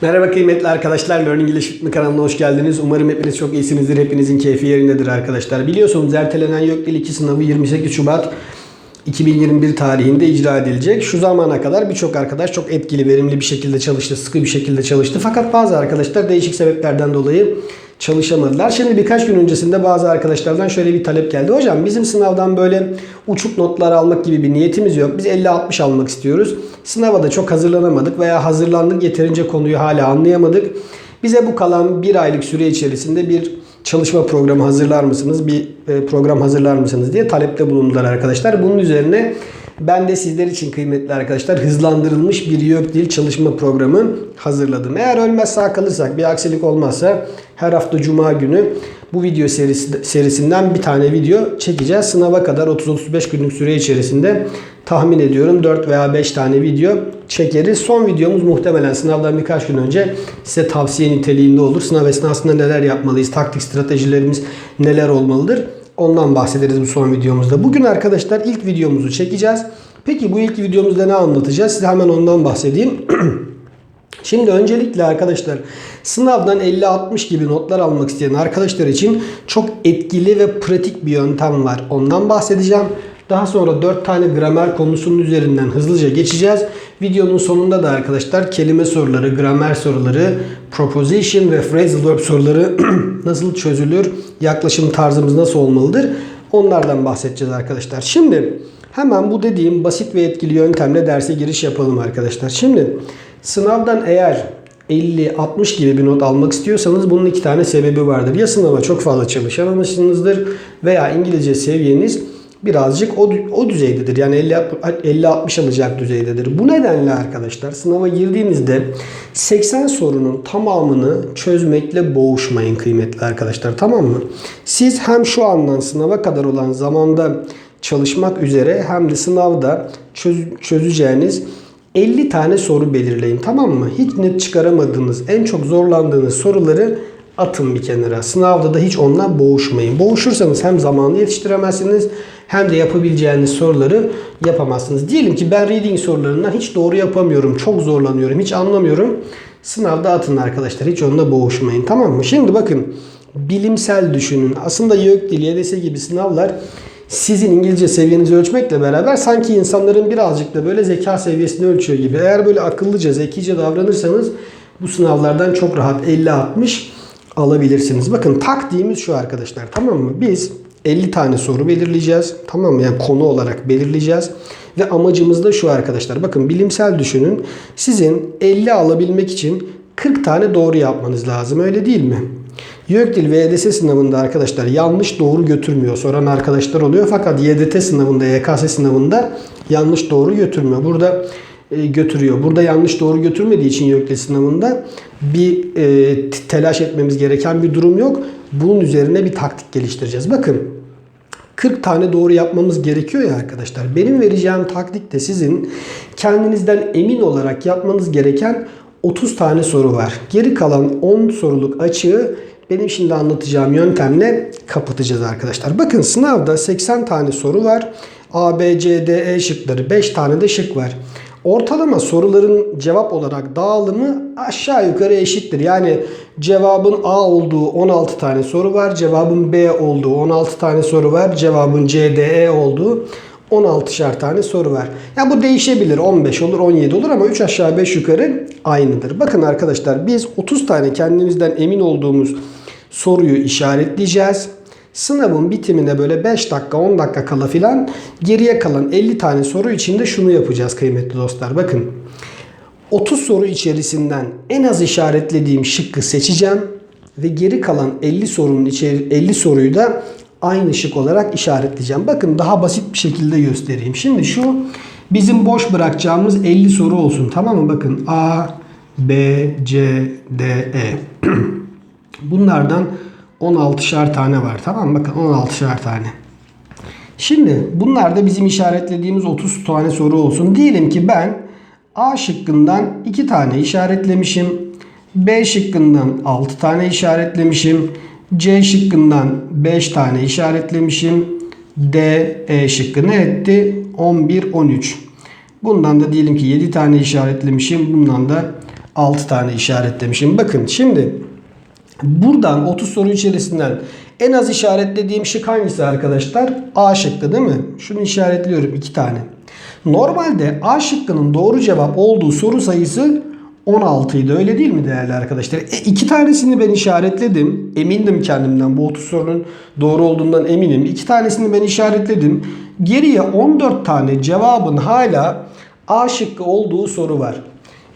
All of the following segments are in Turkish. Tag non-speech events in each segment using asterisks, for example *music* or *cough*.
Merhaba kıymetli arkadaşlar. Learning English Fitmi kanalına hoş geldiniz. Umarım hepiniz çok iyisinizdir. Hepinizin keyfi yerindedir arkadaşlar. Biliyorsunuz ertelenen YÖK Dil 2 sınavı 28 Şubat 2021 tarihinde icra edilecek. Şu zamana kadar birçok arkadaş çok etkili, verimli bir şekilde çalıştı, sıkı bir şekilde çalıştı. Fakat bazı arkadaşlar değişik sebeplerden dolayı çalışamadılar. Şimdi birkaç gün öncesinde bazı arkadaşlardan şöyle bir talep geldi. Hocam bizim sınavdan böyle uçuk notlar almak gibi bir niyetimiz yok. Biz 50-60 almak istiyoruz. Sınava da çok hazırlanamadık veya hazırlandık yeterince konuyu hala anlayamadık. Bize bu kalan bir aylık süre içerisinde bir çalışma programı hazırlar mısınız? Bir e, program hazırlar mısınız diye talepte bulundular arkadaşlar. Bunun üzerine ben de sizler için kıymetli arkadaşlar hızlandırılmış bir YÖK dil çalışma programı hazırladım. Eğer ölmez sağ kalırsak bir aksilik olmazsa her hafta cuma günü bu video serisi, serisinden bir tane video çekeceğiz. Sınava kadar 30-35 günlük süre içerisinde tahmin ediyorum 4 veya 5 tane video çekeriz. Son videomuz muhtemelen sınavdan birkaç gün önce size tavsiye niteliğinde olur. Sınav esnasında neler yapmalıyız, taktik stratejilerimiz neler olmalıdır. Ondan bahsederiz bu son videomuzda. Bugün arkadaşlar ilk videomuzu çekeceğiz. Peki bu ilk videomuzda ne anlatacağız? Size hemen ondan bahsedeyim. *clears throat* Şimdi öncelikle arkadaşlar sınavdan 50-60 gibi notlar almak isteyen arkadaşlar için çok etkili ve pratik bir yöntem var. Ondan bahsedeceğim. Daha sonra 4 tane gramer konusunun üzerinden hızlıca geçeceğiz. Videonun sonunda da arkadaşlar kelime soruları, gramer soruları, proposition ve phrasal verb soruları *clears throat* nasıl çözülür, yaklaşım tarzımız nasıl olmalıdır onlardan bahsedeceğiz arkadaşlar. Şimdi hemen bu dediğim basit ve etkili yöntemle derse giriş yapalım arkadaşlar. Şimdi sınavdan eğer 50-60 gibi bir not almak istiyorsanız bunun iki tane sebebi vardır. Ya sınava çok fazla çalışamamışsınızdır veya İngilizce seviyeniz birazcık o, o düzeydedir. Yani 50-60 alacak düzeydedir. Bu nedenle arkadaşlar sınava girdiğinizde 80 sorunun tamamını çözmekle boğuşmayın kıymetli arkadaşlar. Tamam mı? Siz hem şu andan sınava kadar olan zamanda çalışmak üzere hem de sınavda çöz, çözeceğiniz 50 tane soru belirleyin tamam mı? Hiç net çıkaramadığınız, en çok zorlandığınız soruları atın bir kenara. Sınavda da hiç onunla boğuşmayın. Boğuşursanız hem zamanı yetiştiremezsiniz hem de yapabileceğiniz soruları yapamazsınız. Diyelim ki ben reading sorularından hiç doğru yapamıyorum. Çok zorlanıyorum. Hiç anlamıyorum. Sınavda atın arkadaşlar. Hiç onunla boğuşmayın. Tamam mı? Şimdi bakın. Bilimsel düşünün. Aslında YÖK dili, YDS gibi sınavlar sizin İngilizce seviyenizi ölçmekle beraber sanki insanların birazcık da böyle zeka seviyesini ölçüyor gibi. Eğer böyle akıllıca, zekice davranırsanız bu sınavlardan çok rahat 50-60 alabilirsiniz. Bakın taktiğimiz şu arkadaşlar tamam mı? Biz 50 tane soru belirleyeceğiz. Tamam mı? Yani konu olarak belirleyeceğiz. Ve amacımız da şu arkadaşlar. Bakın bilimsel düşünün. Sizin 50 alabilmek için 40 tane doğru yapmanız lazım. Öyle değil mi? YÖKDİL ve YDS sınavında arkadaşlar yanlış doğru götürmüyor. Soran arkadaşlar oluyor. Fakat YDT sınavında, YKS sınavında yanlış doğru götürmüyor. Burada götürüyor. Burada yanlış doğru götürmediği için YÖKDİL sınavında bir e, telaş etmemiz gereken bir durum yok. Bunun üzerine bir taktik geliştireceğiz. Bakın 40 tane doğru yapmamız gerekiyor ya arkadaşlar. Benim vereceğim taktik de sizin kendinizden emin olarak yapmanız gereken 30 tane soru var. Geri kalan 10 soruluk açığı benim şimdi anlatacağım yöntemle kapatacağız arkadaşlar. Bakın sınavda 80 tane soru var. A, B, C, D, E şıkları 5 tane de şık var. Ortalama soruların cevap olarak dağılımı aşağı yukarı eşittir. Yani cevabın A olduğu 16 tane soru var. Cevabın B olduğu 16 tane soru var. Cevabın C, D, E olduğu 16'şer tane soru var. Ya bu değişebilir. 15 olur, 17 olur ama 3 aşağı 5 yukarı aynıdır. Bakın arkadaşlar biz 30 tane kendimizden emin olduğumuz soruyu işaretleyeceğiz. Sınavın bitimine böyle 5 dakika 10 dakika kala filan geriye kalan 50 tane soru içinde şunu yapacağız kıymetli dostlar. Bakın 30 soru içerisinden en az işaretlediğim şıkkı seçeceğim ve geri kalan 50 sorunun içeri 50 soruyu da aynı şık olarak işaretleyeceğim. Bakın daha basit bir şekilde göstereyim. Şimdi şu bizim boş bırakacağımız 50 soru olsun. Tamam mı? Bakın A, B, C, D, E. *clears throat* Bunlardan 16'şar tane var. Tamam? Bakın 16'şar tane. Şimdi bunlar da bizim işaretlediğimiz 30 tane soru olsun. Diyelim ki ben A şıkkından 2 tane işaretlemişim. B şıkkından 6 tane işaretlemişim. C şıkkından 5 tane işaretlemişim. D, E şıkkı ne etti? 11, 13. Bundan da diyelim ki 7 tane işaretlemişim. Bundan da 6 tane işaretlemişim. Bakın şimdi buradan 30 soru içerisinden en az işaretlediğim şık hangisi arkadaşlar? A şıkkı değil mi? Şunu işaretliyorum 2 tane. Normalde A şıkkının doğru cevap olduğu soru sayısı 16 idi öyle değil mi değerli arkadaşlar? E, iki tanesini ben işaretledim. Emindim kendimden bu 30 sorunun doğru olduğundan eminim. İki tanesini ben işaretledim. Geriye 14 tane cevabın hala A şıkkı olduğu soru var.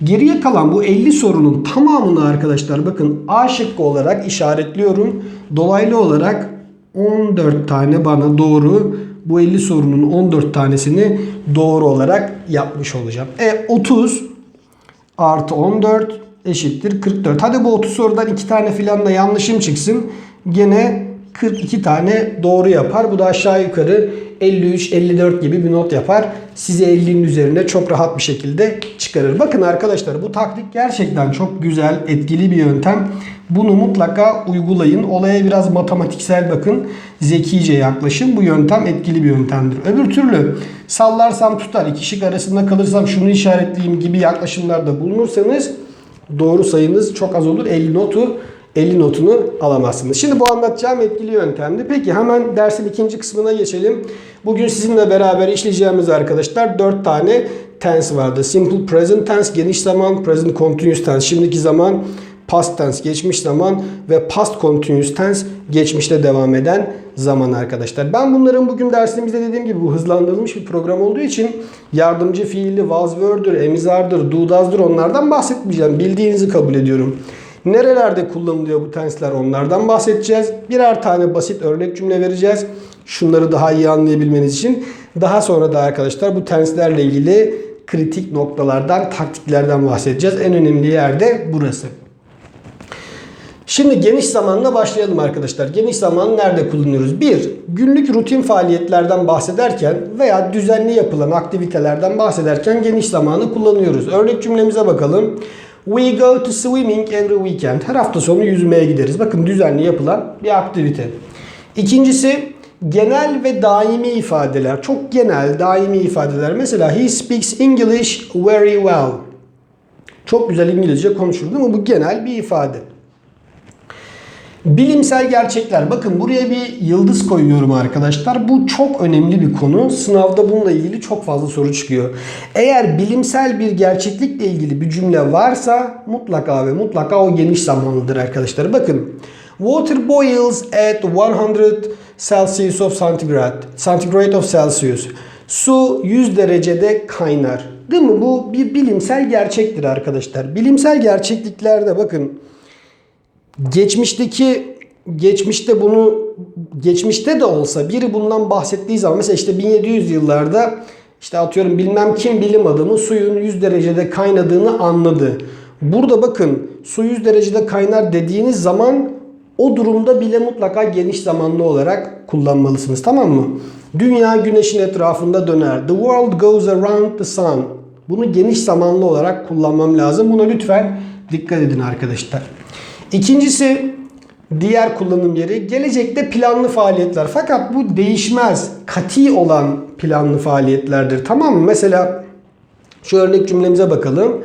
Geriye kalan bu 50 sorunun tamamını arkadaşlar bakın A şıkkı olarak işaretliyorum. Dolaylı olarak 14 tane bana doğru bu 50 sorunun 14 tanesini doğru olarak yapmış olacağım. E 30 artı 14 eşittir 44. Hadi bu 30 sorudan 2 tane filan da yanlışım çıksın. Gene 42 tane doğru yapar. Bu da aşağı yukarı 53-54 gibi bir not yapar. Size 50'nin üzerine çok rahat bir şekilde çıkarır. Bakın arkadaşlar bu taktik gerçekten çok güzel, etkili bir yöntem. Bunu mutlaka uygulayın. Olaya biraz matematiksel bakın. Zekice yaklaşın. Bu yöntem etkili bir yöntemdir. Öbür türlü sallarsam tutar, iki şık arasında kalırsam şunu işaretleyeyim gibi yaklaşımlarda bulunursanız doğru sayınız çok az olur. 50 notu 50 notunu alamazsınız. Şimdi bu anlatacağım etkili yöntemdi. Peki hemen dersin ikinci kısmına geçelim. Bugün sizinle beraber işleyeceğimiz arkadaşlar 4 tane tense vardı. Simple present tense, geniş zaman, present continuous tense, şimdiki zaman, past tense, geçmiş zaman ve past continuous tense, geçmişte devam eden zaman arkadaşlar. Ben bunların bugün dersimizde dediğim gibi bu hızlandırılmış bir program olduğu için yardımcı fiilli, was were'dir, emizardır, do does'dır onlardan bahsetmeyeceğim. Bildiğinizi kabul ediyorum. Nerelerde kullanılıyor bu tensler onlardan bahsedeceğiz. Birer tane basit örnek cümle vereceğiz. Şunları daha iyi anlayabilmeniz için. Daha sonra da arkadaşlar bu tenslerle ilgili kritik noktalardan, taktiklerden bahsedeceğiz. En önemli yer de burası. Şimdi geniş zamanla başlayalım arkadaşlar. Geniş zaman nerede kullanıyoruz? Bir, günlük rutin faaliyetlerden bahsederken veya düzenli yapılan aktivitelerden bahsederken geniş zamanı kullanıyoruz. Örnek cümlemize bakalım. We go to swimming every weekend. Her hafta sonu yüzmeye gideriz. Bakın düzenli yapılan bir aktivite. İkincisi genel ve daimi ifadeler. Çok genel, daimi ifadeler. Mesela he speaks English very well. Çok güzel İngilizce konuşur değil mi? Bu genel bir ifade. Bilimsel gerçekler. Bakın buraya bir yıldız koyuyorum arkadaşlar. Bu çok önemli bir konu. Sınavda bununla ilgili çok fazla soru çıkıyor. Eğer bilimsel bir gerçeklikle ilgili bir cümle varsa mutlaka ve mutlaka o geniş zamanlıdır arkadaşlar. Bakın. Water boils at 100 Celsius of centigrade. Centigrade of Celsius. Su 100 derecede kaynar. Değil mi? Bu bir bilimsel gerçektir arkadaşlar. Bilimsel gerçekliklerde bakın geçmişteki geçmişte bunu geçmişte de olsa biri bundan bahsettiği zaman mesela işte 1700 yıllarda işte atıyorum bilmem kim bilim adamı suyun 100 derecede kaynadığını anladı. Burada bakın su 100 derecede kaynar dediğiniz zaman o durumda bile mutlaka geniş zamanlı olarak kullanmalısınız tamam mı? Dünya güneşin etrafında döner. The world goes around the sun. Bunu geniş zamanlı olarak kullanmam lazım. Buna lütfen dikkat edin arkadaşlar. İkincisi diğer kullanım yeri gelecekte planlı faaliyetler. Fakat bu değişmez. Kati olan planlı faaliyetlerdir. Tamam mı? Mesela şu örnek cümlemize bakalım.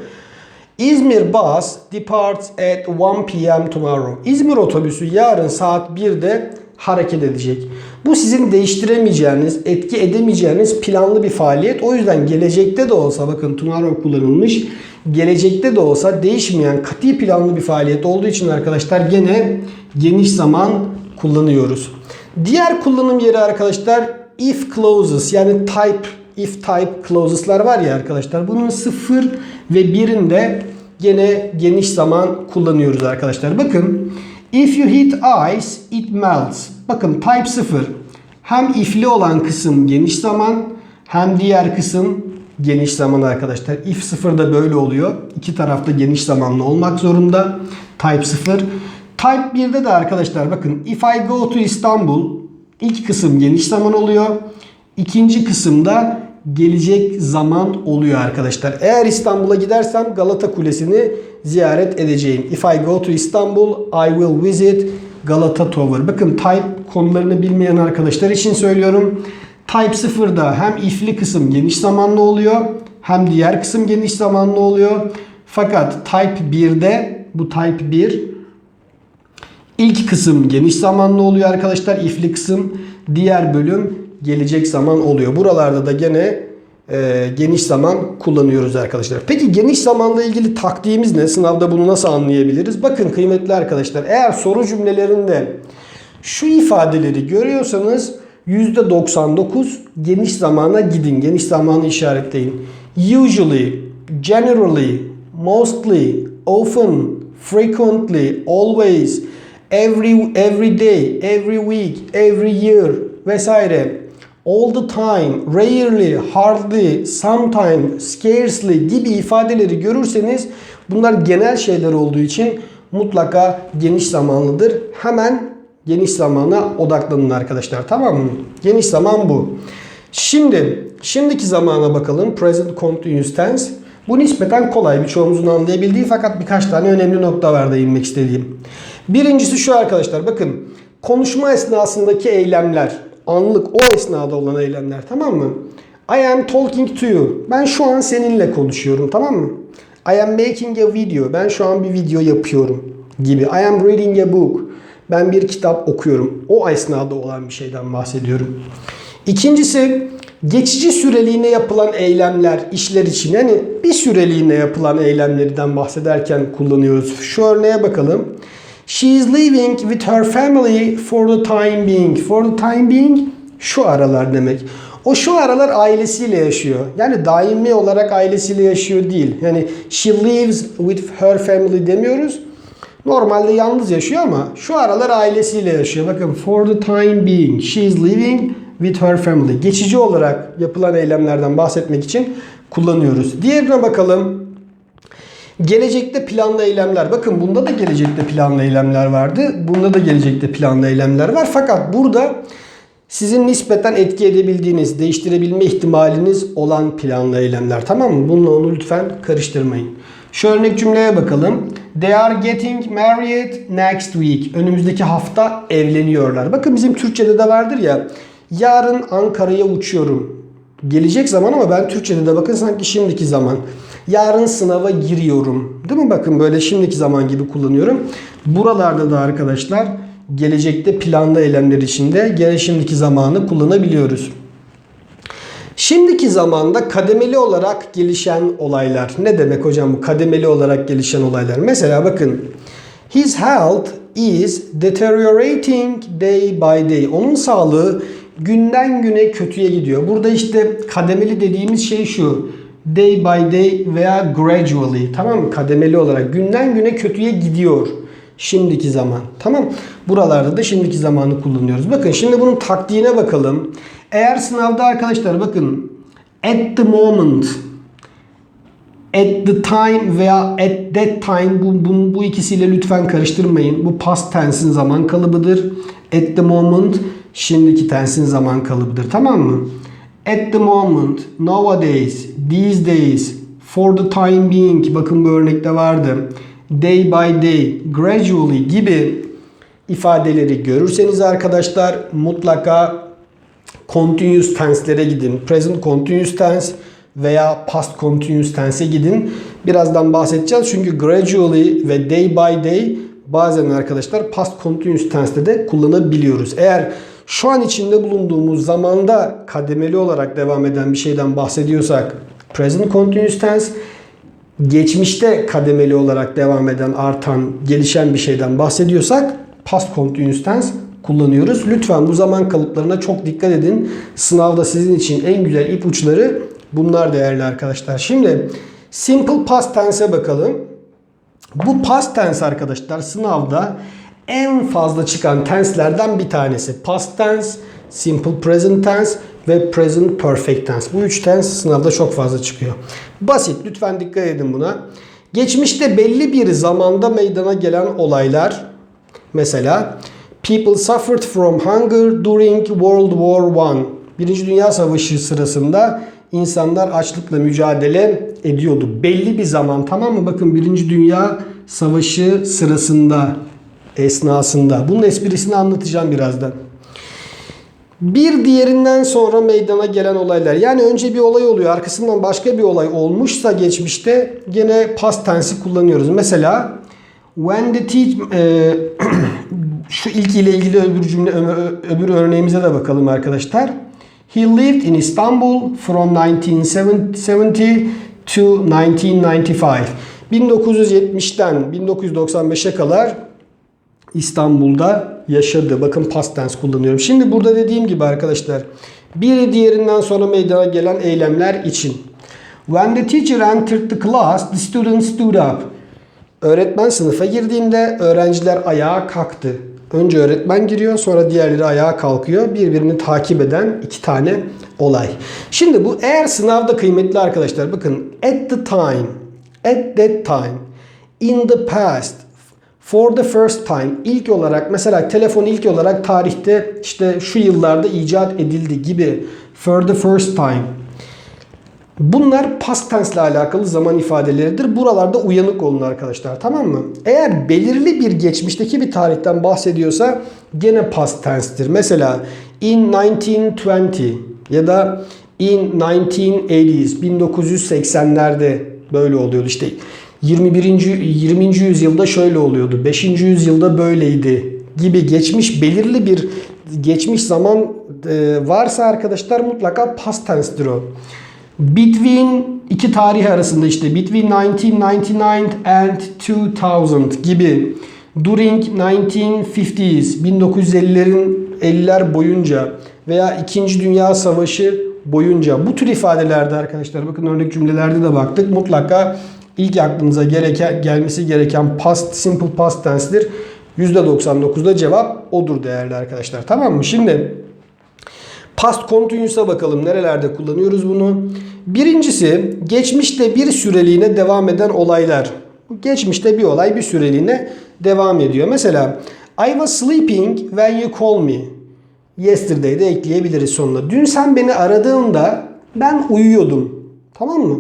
İzmir bus departs at 1 p.m. tomorrow. İzmir otobüsü yarın saat 1'de hareket edecek. Bu sizin değiştiremeyeceğiniz, etki edemeyeceğiniz planlı bir faaliyet. O yüzden gelecekte de olsa bakın tomorrow kullanılmış. Gelecekte de olsa değişmeyen kati planlı bir faaliyet olduğu için arkadaşlar gene geniş zaman kullanıyoruz. Diğer kullanım yeri arkadaşlar if clauses yani type if type clauses'lar var ya arkadaşlar. Bunun 0 ve 1'inde gene geniş zaman kullanıyoruz arkadaşlar. Bakın if you hit ice it melts. Bakın type 0 hem ifli olan kısım geniş zaman hem diğer kısım geniş zaman arkadaşlar. If 0 da böyle oluyor. İki tarafta geniş zamanlı olmak zorunda. Type 0. Type 1'de de arkadaşlar bakın if I go to Istanbul ilk kısım geniş zaman oluyor. İkinci kısımda gelecek zaman oluyor arkadaşlar. Eğer İstanbul'a gidersem Galata Kulesi'ni ziyaret edeceğim. If I go to Istanbul, I will visit Galata Tower. Bakın type konularını bilmeyen arkadaşlar için söylüyorum. Type 0'da hem if'li kısım geniş zamanlı oluyor hem diğer kısım geniş zamanlı oluyor. Fakat Type 1'de bu Type 1 ilk kısım geniş zamanlı oluyor arkadaşlar. If'li kısım diğer bölüm gelecek zaman oluyor. Buralarda da gene e, geniş zaman kullanıyoruz arkadaşlar. Peki geniş zamanla ilgili taktiğimiz ne? Sınavda bunu nasıl anlayabiliriz? Bakın kıymetli arkadaşlar eğer soru cümlelerinde şu ifadeleri görüyorsanız %99 geniş zamana gidin. Geniş zamanı işaretleyin. Usually, generally, mostly, often, frequently, always, every every day, every week, every year vesaire. All the time, rarely, hardly, sometimes, scarcely gibi ifadeleri görürseniz bunlar genel şeyler olduğu için mutlaka geniş zamanlıdır. Hemen geniş zamana odaklanın arkadaşlar. Tamam mı? Geniş zaman bu. Şimdi şimdiki zamana bakalım. Present continuous tense. Bu nispeten kolay. Birçoğumuzun anlayabildiği fakat birkaç tane önemli nokta var da inmek istediğim. Birincisi şu arkadaşlar. Bakın konuşma esnasındaki eylemler. Anlık o esnada olan eylemler. Tamam mı? I am talking to you. Ben şu an seninle konuşuyorum. Tamam mı? I am making a video. Ben şu an bir video yapıyorum gibi. I am reading a book. Ben bir kitap okuyorum. O esnada olan bir şeyden bahsediyorum. İkincisi geçici süreliğine yapılan eylemler, işler için yani bir süreliğine yapılan eylemlerden bahsederken kullanıyoruz. Şu örneğe bakalım. She is living with her family for the time being. For the time being şu aralar demek. O şu aralar ailesiyle yaşıyor. Yani daimi olarak ailesiyle yaşıyor değil. Yani she lives with her family demiyoruz. Normalde yalnız yaşıyor ama şu aralar ailesiyle yaşıyor. Bakın for the time being she is living with her family. Geçici olarak yapılan eylemlerden bahsetmek için kullanıyoruz. Diğerine bakalım. Gelecekte planlı eylemler. Bakın bunda da gelecekte planlı eylemler vardı. Bunda da gelecekte planlı eylemler var. Fakat burada sizin nispeten etki edebildiğiniz, değiştirebilme ihtimaliniz olan planlı eylemler. Tamam mı? Bununla onu lütfen karıştırmayın. Şu örnek cümleye bakalım. They are getting married next week. Önümüzdeki hafta evleniyorlar. Bakın bizim Türkçe'de de vardır ya. Yarın Ankara'ya uçuyorum. Gelecek zaman ama ben Türkçe'de de bakın sanki şimdiki zaman. Yarın sınava giriyorum. Değil mi? Bakın böyle şimdiki zaman gibi kullanıyorum. Buralarda da arkadaşlar gelecekte planlı eylemler içinde gene şimdiki zamanı kullanabiliyoruz. Şimdiki zamanda kademeli olarak gelişen olaylar. Ne demek hocam bu kademeli olarak gelişen olaylar? Mesela bakın. His health is deteriorating day by day. Onun sağlığı günden güne kötüye gidiyor. Burada işte kademeli dediğimiz şey şu. Day by day veya gradually. Tamam mı? Kademeli olarak günden güne kötüye gidiyor. Şimdiki zaman. Tamam. Buralarda da şimdiki zamanı kullanıyoruz. Bakın şimdi bunun taktiğine bakalım. Eğer sınavda arkadaşlar bakın at the moment at the time veya at that time bu, bu, bu ikisiyle lütfen karıştırmayın. Bu past tense'in zaman kalıbıdır. At the moment şimdiki tense'in zaman kalıbıdır. Tamam mı? At the moment, nowadays, these days, for the time being bakın bu örnekte vardı. Day by day, gradually gibi ifadeleri görürseniz arkadaşlar mutlaka continuous tense'lere gidin. Present continuous tense veya past continuous tense'e gidin. Birazdan bahsedeceğiz. Çünkü gradually ve day by day bazen arkadaşlar past continuous tense'de de kullanabiliyoruz. Eğer şu an içinde bulunduğumuz zamanda kademeli olarak devam eden bir şeyden bahsediyorsak present continuous tense geçmişte kademeli olarak devam eden, artan, gelişen bir şeyden bahsediyorsak past continuous tense kullanıyoruz. Lütfen bu zaman kalıplarına çok dikkat edin. Sınavda sizin için en güzel ipuçları bunlar değerli arkadaşlar. Şimdi simple past tense'e bakalım. Bu past tense arkadaşlar sınavda en fazla çıkan tense'lerden bir tanesi. Past tense, simple present tense ve present perfect tense. Bu üç tense sınavda çok fazla çıkıyor. Basit. Lütfen dikkat edin buna. Geçmişte belli bir zamanda meydana gelen olaylar mesela People suffered from hunger during World War I. Birinci Dünya Savaşı sırasında insanlar açlıkla mücadele ediyordu. Belli bir zaman tamam mı? Bakın Birinci Dünya Savaşı sırasında, esnasında. Bunun esprisini anlatacağım birazdan. Bir diğerinden sonra meydana gelen olaylar. Yani önce bir olay oluyor, arkasından başka bir olay olmuşsa geçmişte gene past tense'i kullanıyoruz. Mesela when the teacher e, *clears throat* şu ilk ile ilgili öbür cümle öbür örneğimize de bakalım arkadaşlar. He lived in Istanbul from 1970 to 1995. 1970'ten 1995'e kadar İstanbul'da yaşadı. Bakın past tense kullanıyorum. Şimdi burada dediğim gibi arkadaşlar biri diğerinden sonra meydana gelen eylemler için. When the teacher entered the class, the students stood up. Öğretmen sınıfa girdiğinde öğrenciler ayağa kalktı. Önce öğretmen giriyor sonra diğerleri ayağa kalkıyor. Birbirini takip eden iki tane olay. Şimdi bu eğer sınavda kıymetli arkadaşlar bakın at the time, at that time, in the past, For the first time ilk olarak mesela telefon ilk olarak tarihte işte şu yıllarda icat edildi gibi for the first time. Bunlar past tense ile alakalı zaman ifadeleridir. Buralarda uyanık olun arkadaşlar tamam mı? Eğer belirli bir geçmişteki bir tarihten bahsediyorsa gene past tense'tir. Mesela in 1920 ya da in 1980s 1980'lerde böyle oluyordu işte 21. 20. yüzyılda şöyle oluyordu. 5. yüzyılda böyleydi gibi geçmiş belirli bir geçmiş zaman e, varsa arkadaşlar mutlaka past tense'dir o. Between iki tarih arasında işte between 1999 and 2000 gibi during 1950s 1950'lerin 50'ler boyunca veya 2. Dünya Savaşı boyunca bu tür ifadelerde arkadaşlar bakın örnek cümlelerde de baktık mutlaka ilk aklınıza gereken, gelmesi gereken past simple past tense'dir. %99'da cevap odur değerli arkadaşlar. Tamam mı? Şimdi past continuous'a bakalım. Nerelerde kullanıyoruz bunu? Birincisi geçmişte bir süreliğine devam eden olaylar. Geçmişte bir olay bir süreliğine devam ediyor. Mesela I was sleeping when you called me. Yesterday'de de ekleyebiliriz sonuna. Dün sen beni aradığında ben uyuyordum. Tamam mı?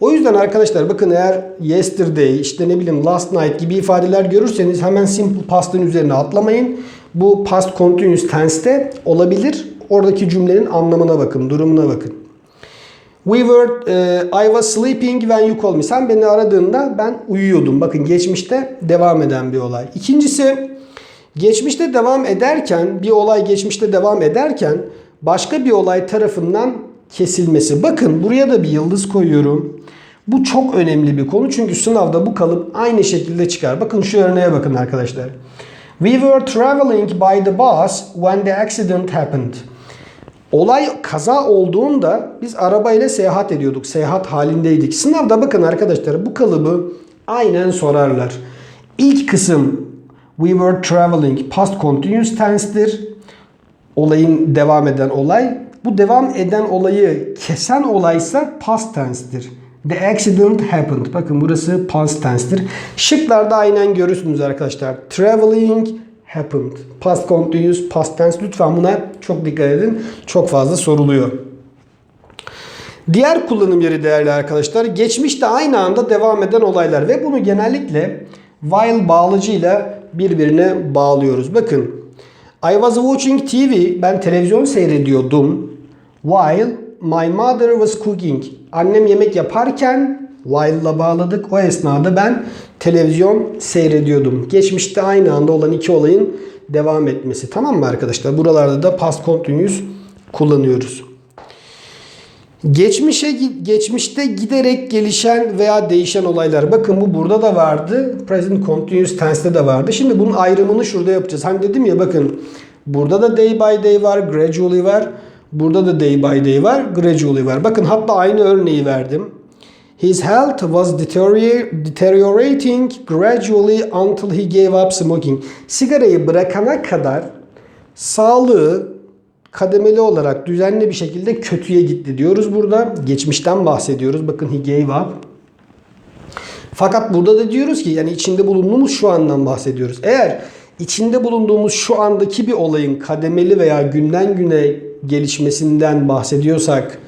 O yüzden arkadaşlar bakın eğer yesterday işte ne bileyim last night gibi ifadeler görürseniz hemen simple past'ın üzerine atlamayın. Bu past continuous tense'te olabilir. Oradaki cümlenin anlamına bakın, durumuna bakın. We were, uh, I was sleeping when you called me. Sen beni aradığında ben uyuyordum. Bakın geçmişte devam eden bir olay. İkincisi geçmişte devam ederken bir olay geçmişte devam ederken başka bir olay tarafından kesilmesi. Bakın buraya da bir yıldız koyuyorum. Bu çok önemli bir konu çünkü sınavda bu kalıp aynı şekilde çıkar. Bakın şu örneğe bakın arkadaşlar. We were traveling by the bus when the accident happened. Olay kaza olduğunda biz arabayla seyahat ediyorduk. Seyahat halindeydik. Sınavda bakın arkadaşlar bu kalıbı aynen sorarlar. İlk kısım we were traveling past continuous tense'tir. Olayın devam eden olay. Bu devam eden olayı kesen olaysa past tense'tir. The accident happened. Bakın burası past tense'tir. Şıklarda aynen görürsünüz arkadaşlar. Traveling happened. Past continuous, past tense. Lütfen buna çok dikkat edin. Çok fazla soruluyor. Diğer kullanım yeri değerli arkadaşlar. Geçmişte aynı anda devam eden olaylar ve bunu genellikle while bağlacıyla birbirine bağlıyoruz. Bakın I was watching TV. Ben televizyon seyrediyordum. While my mother was cooking. Annem yemek yaparken while'la bağladık. O esnada ben televizyon seyrediyordum. Geçmişte aynı anda olan iki olayın devam etmesi. Tamam mı arkadaşlar? Buralarda da past continuous kullanıyoruz. Geçmişe geçmişte giderek gelişen veya değişen olaylar. Bakın bu burada da vardı. Present continuous tense'te de vardı. Şimdi bunun ayrımını şurada yapacağız. Hani dedim ya bakın burada da day by day var, gradually var. Burada da day by day var, gradually var. Bakın hatta aynı örneği verdim. His health was deteriorating gradually until he gave up smoking. Sigarayı bırakana kadar sağlığı kademeli olarak düzenli bir şekilde kötüye gitti diyoruz burada. Geçmişten bahsediyoruz. Bakın he gave up. Fakat burada da diyoruz ki yani içinde bulunduğumuz şu andan bahsediyoruz. Eğer içinde bulunduğumuz şu andaki bir olayın kademeli veya günden güne gelişmesinden bahsediyorsak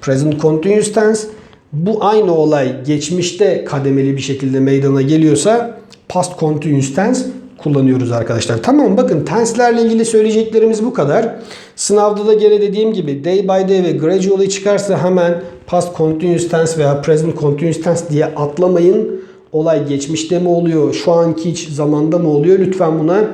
present continuous tense bu aynı olay geçmişte kademeli bir şekilde meydana geliyorsa past continuous tense kullanıyoruz arkadaşlar. Tamam bakın tense'lerle ilgili söyleyeceklerimiz bu kadar. Sınavda da gene dediğim gibi day by day ve gradually çıkarsa hemen past continuous tense veya present continuous tense diye atlamayın. Olay geçmişte mi oluyor, şu anki hiç zamanda mı oluyor? Lütfen buna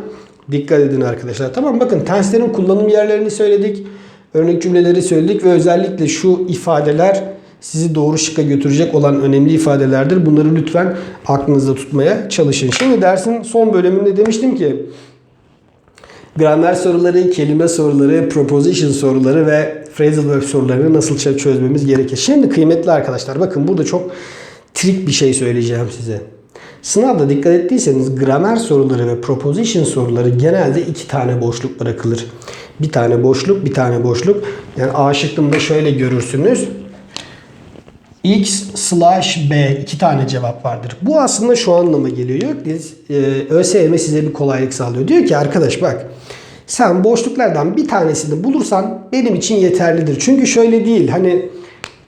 dikkat edin arkadaşlar. Tamam bakın tense'lerin kullanım yerlerini söyledik. Örnek cümleleri söyledik ve özellikle şu ifadeler sizi doğru şıkka götürecek olan önemli ifadelerdir. Bunları lütfen aklınızda tutmaya çalışın. Şimdi dersin son bölümünde demiştim ki gramer soruları, kelime soruları, proposition soruları ve phrasal verb sorularını nasıl çö- çözmemiz gerekir. Şimdi kıymetli arkadaşlar bakın burada çok trik bir şey söyleyeceğim size. Sınavda dikkat ettiyseniz gramer soruları ve proposition soruları genelde iki tane boşluk bırakılır. Bir tane boşluk, bir tane boşluk. Yani A şıkkında şöyle görürsünüz. X slash B iki tane cevap vardır. Bu aslında şu anlama geliyor. Biz, e, ÖSYM size bir kolaylık sağlıyor. Diyor ki arkadaş bak sen boşluklardan bir tanesini bulursan benim için yeterlidir. Çünkü şöyle değil hani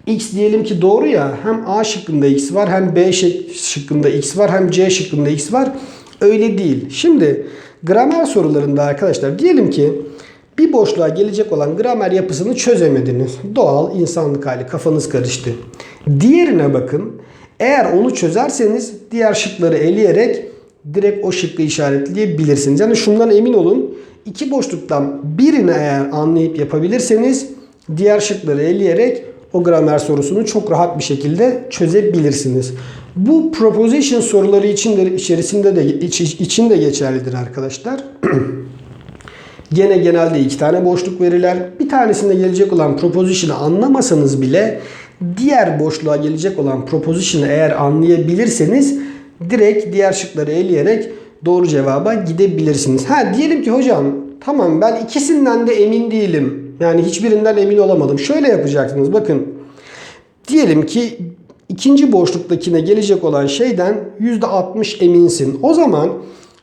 X diyelim ki doğru ya hem A şıkkında X var hem B şık- şıkkında X var hem C şıkkında X var. Öyle değil. Şimdi gramer sorularında arkadaşlar diyelim ki bir boşluğa gelecek olan gramer yapısını çözemediniz. Doğal insanlık hali kafanız karıştı. Diğerine bakın. Eğer onu çözerseniz diğer şıkları eleyerek direkt o şıkkı işaretleyebilirsiniz. Yani şundan emin olun. iki boşluktan birini eğer anlayıp yapabilirseniz diğer şıkları eleyerek o gramer sorusunu çok rahat bir şekilde çözebilirsiniz. Bu proposition soruları için de, içerisinde de iç, için de geçerlidir arkadaşlar. *clears throat* Gene genelde iki tane boşluk verirler. Bir tanesinde gelecek olan proposition'ı anlamasanız bile diğer boşluğa gelecek olan proposition'ı eğer anlayabilirseniz direkt diğer şıkları eleyerek doğru cevaba gidebilirsiniz. Ha diyelim ki hocam tamam ben ikisinden de emin değilim. Yani hiçbirinden emin olamadım. Şöyle yapacaksınız bakın. Diyelim ki ikinci boşluktakine gelecek olan şeyden %60 eminsin. O zaman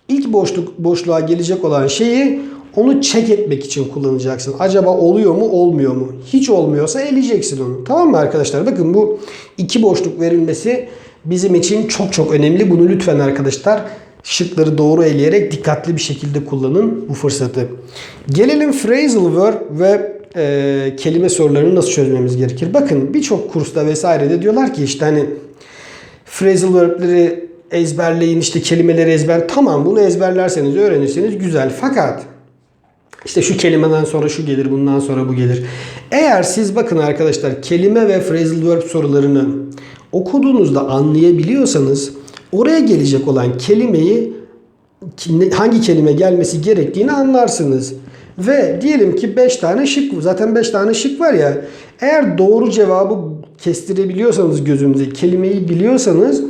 ilk boşluk boşluğa gelecek olan şeyi onu check etmek için kullanacaksın. Acaba oluyor mu olmuyor mu? Hiç olmuyorsa eleyeceksin onu. Tamam mı arkadaşlar? Bakın bu iki boşluk verilmesi bizim için çok çok önemli. Bunu lütfen arkadaşlar şıkları doğru eleyerek dikkatli bir şekilde kullanın bu fırsatı. Gelelim phrasal verb ve e, kelime sorularını nasıl çözmemiz gerekir? Bakın birçok kursta vesairede diyorlar ki işte hani phrasal verb'leri ezberleyin işte kelimeleri ezber. Tamam bunu ezberlerseniz öğrenirseniz güzel. Fakat işte şu kelimeden sonra şu gelir, bundan sonra bu gelir. Eğer siz bakın arkadaşlar kelime ve phrasal verb sorularını okuduğunuzda anlayabiliyorsanız oraya gelecek olan kelimeyi hangi kelime gelmesi gerektiğini anlarsınız. Ve diyelim ki 5 tane şık zaten 5 tane şık var ya eğer doğru cevabı kestirebiliyorsanız gözünüze kelimeyi biliyorsanız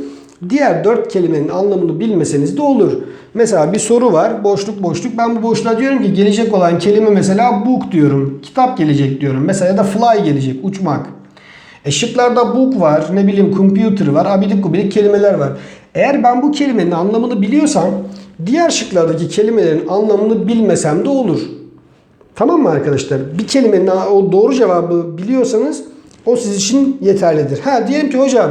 diğer 4 kelimenin anlamını bilmeseniz de olur. Mesela bir soru var boşluk boşluk ben bu boşluğa diyorum ki gelecek olan kelime mesela book diyorum kitap gelecek diyorum mesela ya da fly gelecek uçmak. E şıklarda book var, ne bileyim computer var, abidik gubidik kelimeler var. Eğer ben bu kelimenin anlamını biliyorsam diğer şıklardaki kelimelerin anlamını bilmesem de olur. Tamam mı arkadaşlar? Bir kelimenin o doğru cevabı biliyorsanız o siz için yeterlidir. Ha diyelim ki hocam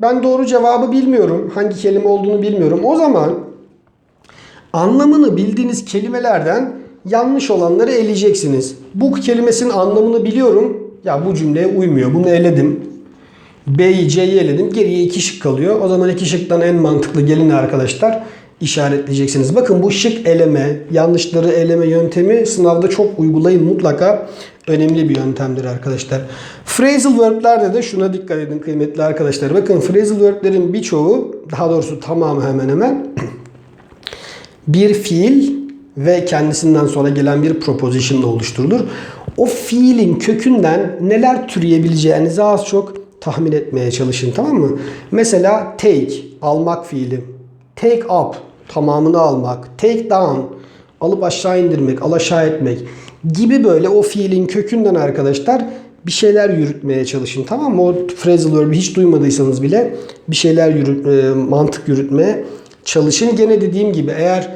ben doğru cevabı bilmiyorum. Hangi kelime olduğunu bilmiyorum. O zaman anlamını bildiğiniz kelimelerden yanlış olanları eleyeceksiniz. Bu kelimesinin anlamını biliyorum. Ya bu cümleye uymuyor. Bunu eledim. B'yi C'yi eledim. Geriye iki şık kalıyor. O zaman iki şıktan en mantıklı gelin arkadaşlar işaretleyeceksiniz. Bakın bu şık eleme, yanlışları eleme yöntemi sınavda çok uygulayın mutlaka. Önemli bir yöntemdir arkadaşlar. Phrasal verb'lerde de şuna dikkat edin kıymetli arkadaşlar. Bakın phrasal verb'lerin birçoğu, daha doğrusu tamamı hemen hemen *clears throat* bir fiil ve kendisinden sonra gelen bir proposition ile oluşturulur. O fiilin kökünden neler türeyebileceğinizi az çok tahmin etmeye çalışın tamam mı? Mesela take, almak fiili. Take up, tamamını almak. Take down, alıp aşağı indirmek, alaşağı etmek gibi böyle o fiilin kökünden arkadaşlar bir şeyler yürütmeye çalışın. Tamam mı? O phrasal verb'i hiç duymadıysanız bile bir şeyler yürüt, e, mantık yürütmeye çalışın. Gene dediğim gibi eğer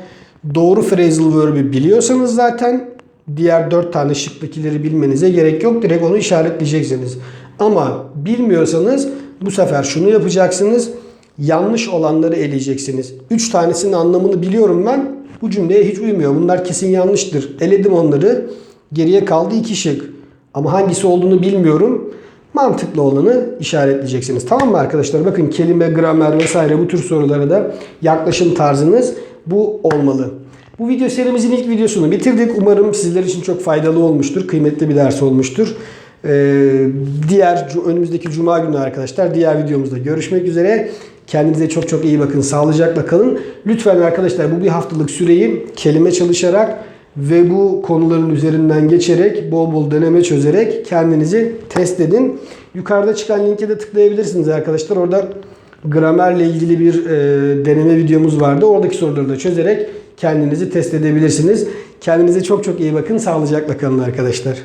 doğru phrasal verb'i biliyorsanız zaten diğer dört tane şıktakileri bilmenize gerek yok. Direkt onu işaretleyeceksiniz. Ama bilmiyorsanız bu sefer şunu yapacaksınız. Yanlış olanları eleyeceksiniz. Üç tanesinin anlamını biliyorum ben. Bu cümleye hiç uymuyor. Bunlar kesin yanlıştır. Eledim onları. Geriye kaldı iki şık. Ama hangisi olduğunu bilmiyorum. Mantıklı olanı işaretleyeceksiniz. Tamam mı arkadaşlar? Bakın kelime, gramer vesaire bu tür sorulara da yaklaşım tarzınız bu olmalı. Bu video serimizin ilk videosunu bitirdik. Umarım sizler için çok faydalı olmuştur. Kıymetli bir ders olmuştur. Ee, diğer önümüzdeki cuma günü arkadaşlar diğer videomuzda görüşmek üzere. Kendinize çok çok iyi bakın. Sağlıcakla kalın. Lütfen arkadaşlar bu bir haftalık süreyi kelime çalışarak ve bu konuların üzerinden geçerek bol bol deneme çözerek kendinizi test edin. Yukarıda çıkan linke de tıklayabilirsiniz arkadaşlar. Orada gramerle ilgili bir e, deneme videomuz vardı. Oradaki soruları da çözerek kendinizi test edebilirsiniz. Kendinize çok çok iyi bakın. Sağlıcakla kalın arkadaşlar.